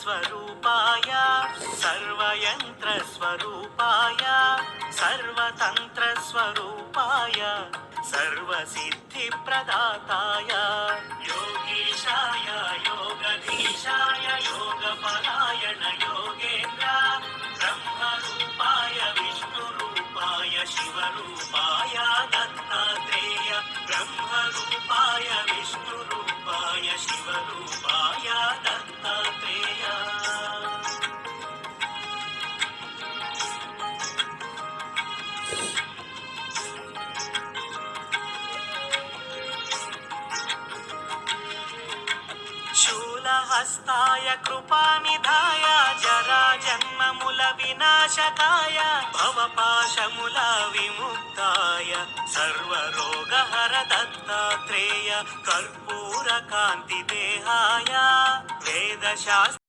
స్వరూపాయ సర్వయంత్ర స్వరూపాయ సర్వతంత్ర స్వరూపాయ సర్వసిద్ధి ప్రదాతాయ యోగీశాయ యోగధీశాయ యోగ పరాయణ యోగేంద్ర బ్రహ్మ రూపాయ విష్ణు దత్తాత్రేయ బ్రహ్మ शूलहस्ताय कृपानिधाय जरा जन्ममुल विनाशकाय भवपाशमुल विमुक्ताय सर्वरोगहर दत्तात्रेय कर्पूरकान्तिदेहाय वेदशास्त्र